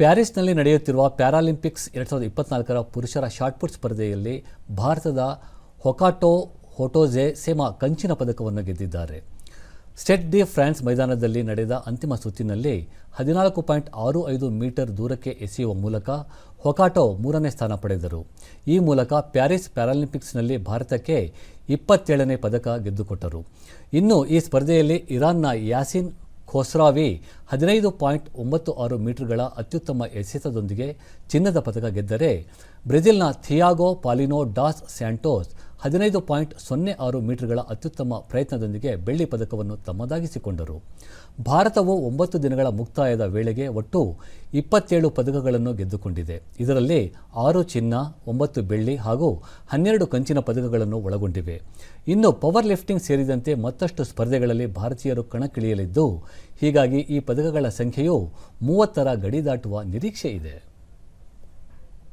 ಪ್ಯಾರಿಸ್ನಲ್ಲಿ ನಡೆಯುತ್ತಿರುವ ಪ್ಯಾರಾಲಿಂಪಿಕ್ಸ್ ಎರಡು ಸಾವಿರದ ಇಪ್ಪತ್ನಾಲ್ಕರ ಪುರುಷರ ಶಾಟ್ಪುಟ್ ಸ್ಪರ್ಧೆಯಲ್ಲಿ ಭಾರತದ ಹೊಕಾಟೋ ಹೊಟೋಜೆ ಸೇಮಾ ಕಂಚಿನ ಪದಕವನ್ನು ಗೆದ್ದಿದ್ದಾರೆ. ಸ್ಟೆಟ್ ಡಿ ಫ್ರಾನ್ಸ್ ಮೈದಾನದಲ್ಲಿ ನಡೆದ ಅಂತಿಮ ಸುತ್ತಿನಲ್ಲಿ ಹದಿನಾಲ್ಕು ಪಾಯಿಂಟ್ ಆರು ಐದು ಮೀಟರ್ ದೂರಕ್ಕೆ ಎಸೆಯುವ ಮೂಲಕ ಹೊಕಾಟೋ ಮೂರನೇ ಸ್ಥಾನ ಪಡೆದರು. ಈ ಮೂಲಕ ಪ್ಯಾರಿಸ್ ಪ್ಯಾರಾಲಿಂಪಿಕ್ಸ್ನಲ್ಲಿ ಭಾರತಕ್ಕೆ ಇಪ್ಪತ್ತೇಳನೇ ಪದಕ ಗೆದ್ದುಕೊಟ್ಟರು. ಇನ್ನು ಈ ಸ್ಪರ್ಧೆಯಲ್ಲಿ ಇರಾನ್ನ ಯಾಸಿನ್ ಖೋಸ್ರಾವಿ ಹದಿನೈದು ಪಾಯಿಂಟ್ ಒಂಬತ್ತು ಆರು ಮೀಟರ್ಗಳ ಅತ್ಯುತ್ತಮ ಎಸೆತದೊಂದಿಗೆ ಚಿನ್ನದ ಪದಕ ಗೆದ್ದರೆ ಬ್ರೆಜಿಲ್ನ ಥಿಯಾಗೋ ಪಾಲಿನೋ ಡಾಸ್ ಸ್ಯಾಂಟೋಸ್ ಹದಿನೈದು ಪಾಯಿಂಟ್ ಸೊನ್ನೆ ಆರು ಮೀಟರ್ಗಳ ಅತ್ಯುತ್ತಮ ಪ್ರಯತ್ನದೊಂದಿಗೆ ಬೆಳ್ಳಿ ಪದಕವನ್ನು ತಮ್ಮದಾಗಿಸಿಕೊಂಡರು. ಭಾರತವು ಒಂಬತ್ತು ದಿನಗಳ ಮುಕ್ತಾಯದ ವೇಳೆಗೆ ಒಟ್ಟು ಇಪ್ಪತ್ತೇಳು ಪದಕಗಳನ್ನು ಗೆದ್ದುಕೊಂಡಿದೆ. ಇದರಲ್ಲಿ ಆರು ಚಿನ್ನ, ಒಂಬತ್ತು ಬೆಳ್ಳಿ ಹಾಗೂ ಹನ್ನೆರಡು ಕಂಚಿನ ಪದಕಗಳನ್ನು ಒಳಗೊಂಡಿವೆ. ಇನ್ನು ಪವರ್ ಲಿಫ್ಟಿಂಗ್ ಸೇರಿದಂತೆ ಮತ್ತಷ್ಟು ಸ್ಪರ್ಧೆಗಳಲ್ಲಿ ಭಾರತೀಯರು ಕಣಕ್ಕಿಳಿಯಲಿದ್ದು, ಹೀಗಾಗಿ ಈ ಪದಕಗಳ ಸಂಖ್ಯೆಯು ಮೂವತ್ತರ ಗಡಿ ದಾಟುವ ನಿರೀಕ್ಷೆ ಇದೆ